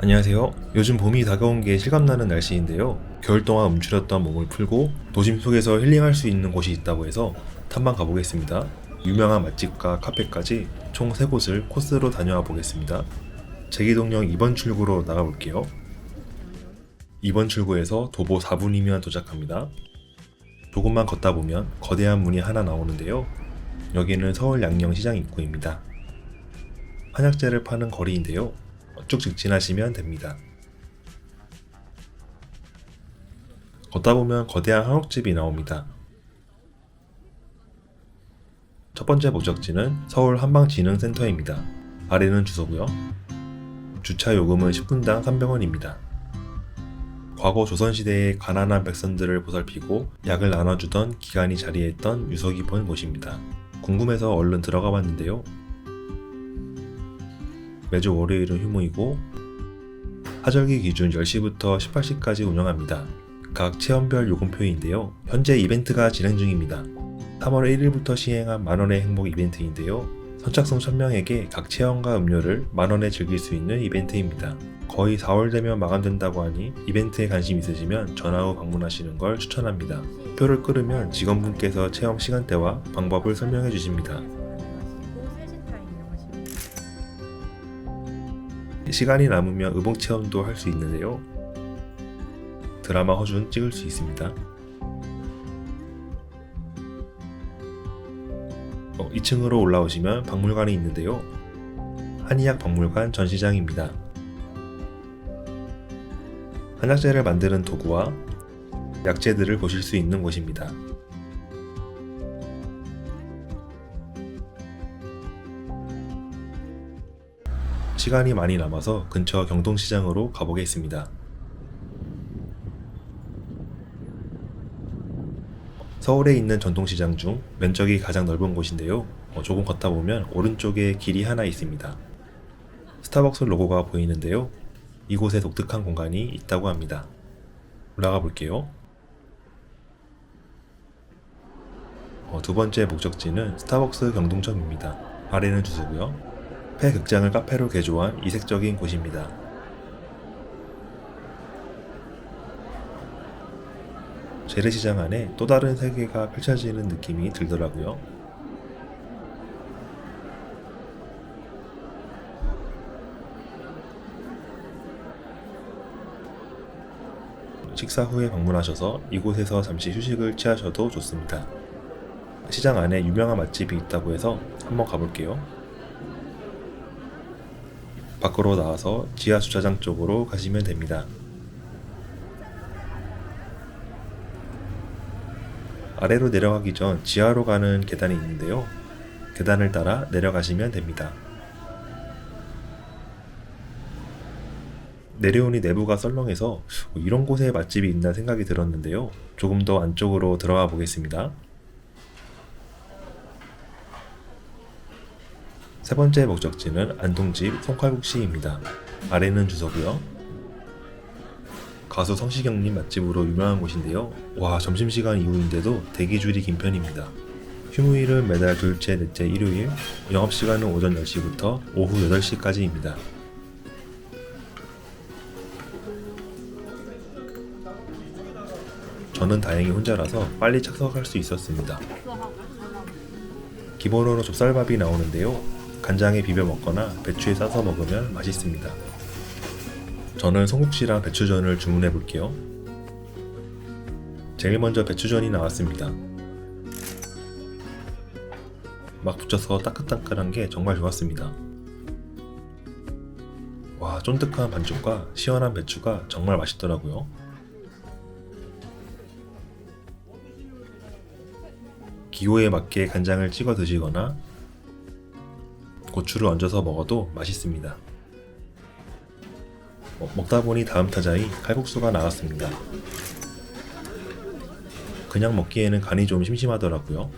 안녕하세요. 요즘 봄이 다가온 게 실감나는 날씨인데요. 겨울 동안 움츠렸던 몸을 풀고 도심 속에서 힐링할 수 있는 곳이 있다고 해서 탐방 가보겠습니다. 유명한 맛집과 카페까지 총 3곳을 코스로 다녀와 보겠습니다. 제기동역 2번 출구로 나가볼게요. 2번 출구에서 도보 4분이면 도착합니다. 조금만 걷다 보면 거대한 문이 하나 나오는데요. 여기는 서울 양령시장 입구입니다. 한약재를 파는 거리인데요. 쭉 직진하시면 됩니다. 걷다 보면 거대한 한옥집이 나옵니다. 첫 번째 목적지는 서울 한방진흥센터입니다. 아래는 주소고요. 주차 요금은 10분당 300원입니다. 과거 조선시대의 가난한 백성들을 보살피고 약을 나눠주던 기관이 자리했던 유서 깊은 곳입니다. 궁금해서 얼른 들어가 봤는데요. 매주 월요일은 휴무이고 하절기 기준 10시부터 18시까지 운영합니다. 각 체험별 요금표인데요. 현재 이벤트가 진행 중입니다. 3월 1일부터 시행한 만원의 행복 이벤트인데요. 선착순 1000명에게 각 체험과 음료를 만원에 즐길 수 있는 이벤트입니다. 거의 4월 되면 마감된다고 하니 이벤트에 관심 있으시면 전화 후 방문하시는 걸 추천합니다. 표를 끊으면 직원분께서 체험 시간대와 방법을 설명해 주십니다. 시간이 남으면 의복 체험도 할 수 있는데요. 드라마 허준 찍을 수 있습니다. 어, 2층으로 올라오시면 박물관이 있는데요. 한의학 박물관 전시장입니다. 한약재를 만드는 도구와 약재들을 보실 수 있는 곳입니다. 시간이 많이 남아서 근처 경동시장으로 가보겠습니다. 서울에 있는 전통시장 중 면적이 가장 넓은 곳인데요. 어, 조금 걷다 보면 오른쪽에 길이 하나 있습니다. 스타벅스 로고가 보이는데요. 이곳에 독특한 공간이 있다고 합니다. 올라가 볼게요. 어, 두 번째 목적지는 스타벅스 경동점입니다. 아래는 주소고요. 폐 극장을 카페로 개조한 이색적인 곳입니다. 재래시장 안에 또 다른 세계가 펼쳐지는 느낌이 들더라고요. 식사 후에 방문하셔서 이곳에서 잠시 휴식을 취하셔도 좋습니다. 시장 안에 유명한 맛집이 있다고 해서 한번 가볼게요. 밖으로 나와서 지하 주차장 쪽으로 가시면 됩니다. 아래로 내려가기 전 지하로 가는 계단이 있는데요. 계단을 따라 내려가시면 됩니다. 내려오니 내부가 썰렁해서 이런 곳에 맛집이 있나 생각이 들었는데요. 조금 더 안쪽으로 들어가 보겠습니다. 세 번째 목적지는 안동집 송칼국시입니다. 아래는 주소고요. 가수 성시경님 맛집으로 유명한 곳인데요. 와 점심시간 이후인데도 대기줄이 긴 편입니다. 휴무일은 매달 둘째, 넷째, 일요일, 영업시간은 오전 10시부터 오후 8시까지입니다. 저는 다행히 혼자라서 빨리 착석할 수 있었습니다. 기본으로 좁쌀밥이 나오는데요. 간장에 비벼 먹거나 배추에 싸서 먹으면 맛있습니다. 저는 송국시랑 배추전을 주문해 볼게요. 제일 먼저 배추전이 나왔습니다. 막 붙여서 따끈따끈한 게 정말 좋았습니다. 와, 쫀득한 반죽과 시원한 배추가 정말 맛있더라고요. 기호에 맞게 간장을 찍어 드시거나 고추를 얹어서 먹어도 맛있습니다. 어, 먹다 보니 다음 타자의 칼국수가 나왔습니다. 그냥 먹기에는 간이 좀 심심하더라고요.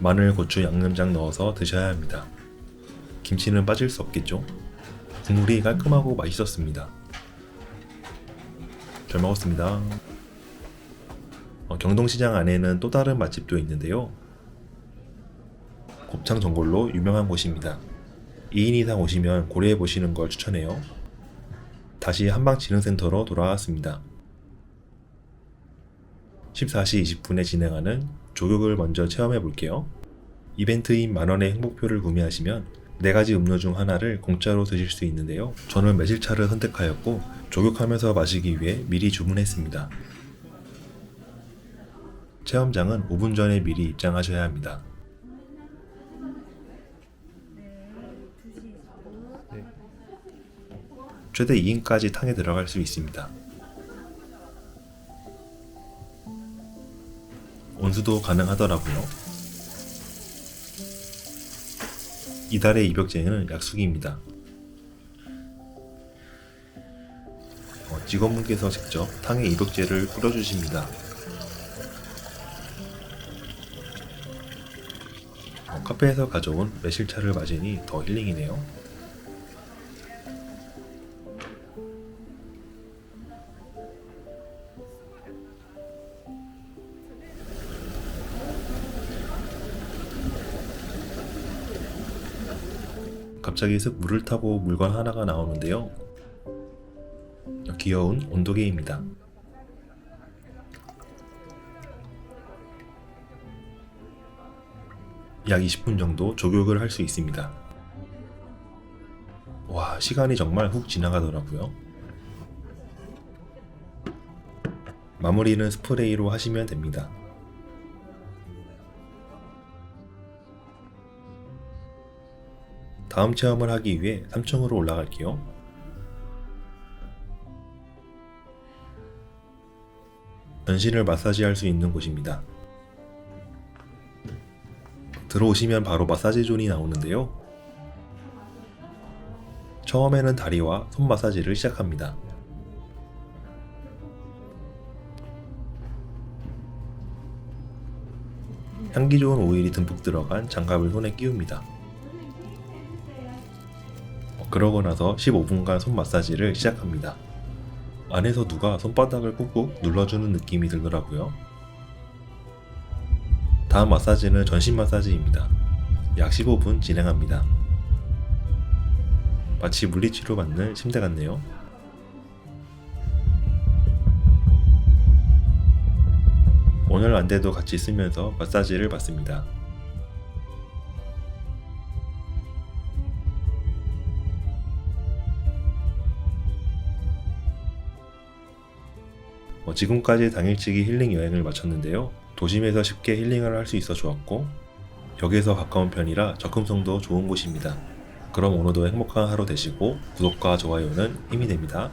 마늘, 고추, 양념장 넣어서 드셔야 합니다. 김치는 빠질 수 없겠죠? 국물이 깔끔하고 맛있었습니다. 잘 먹었습니다. 어, 경동시장 안에는 또 다른 맛집도 있는데요. 곱창 전골로 유명한 곳입니다. 2인 이상 오시면 고려해 보시는 걸 추천해요. 다시 한방진흥센터로 돌아왔습니다. 14시 20분에 진행하는 조격을 먼저 체험해 볼게요. 이벤트인 만원의 행복표를 구매하시면 4가지 음료 중 하나를 공짜로 드실 수 있는데요. 저는 매실차를 선택하였고 조격하면서 마시기 위해 미리 주문했습니다. 체험장은 5분 전에 미리 입장하셔야 합니다. 최대 2인까지 탕에 들어갈 수 있습니다. 온수도 가능하더라고요. 이달의 입욕제는 약숙입니다. 어, 직원분께서 직접 탕에 입욕제를 뿌려주십니다. 어, 카페에서 가져온 매실차를 마시니 더 힐링이네요. 갑자기 슥 물을 타고 물건 하나가 나오는데요. 귀여운 온도계입니다. 약 20분 정도 조격을 할 수 있습니다. 와, 시간이 정말 훅 지나가더라고요. 마무리는 스프레이로 하시면 됩니다. 다음 체험을 하기 위해 3층으로 올라갈게요. 전신을 마사지할 수 있는 곳입니다. 들어오시면 바로 마사지 존이 나오는데요. 처음에는 다리와 손 마사지를 시작합니다. 향기 좋은 오일이 듬뿍 들어간 장갑을 손에 끼웁니다. 어, 그러고 나서 15분간 손 마사지를 시작합니다. 안에서 누가 손바닥을 꾹꾹 눌러주는 느낌이 들더라고요. 다음 마사지는 전신 마사지입니다. 약 15분 진행합니다. 마치 물리치료 받는 침대 같네요. 오늘 안대도 같이 쓰면서 마사지를 받습니다. 어, 지금까지 당일치기 힐링 여행을 마쳤는데요. 도심에서 쉽게 힐링을 할 수 있어 좋았고 역에서 가까운 편이라 접근성도 좋은 곳입니다. 그럼 오늘도 행복한 하루 되시고 구독과 좋아요는 힘이 됩니다.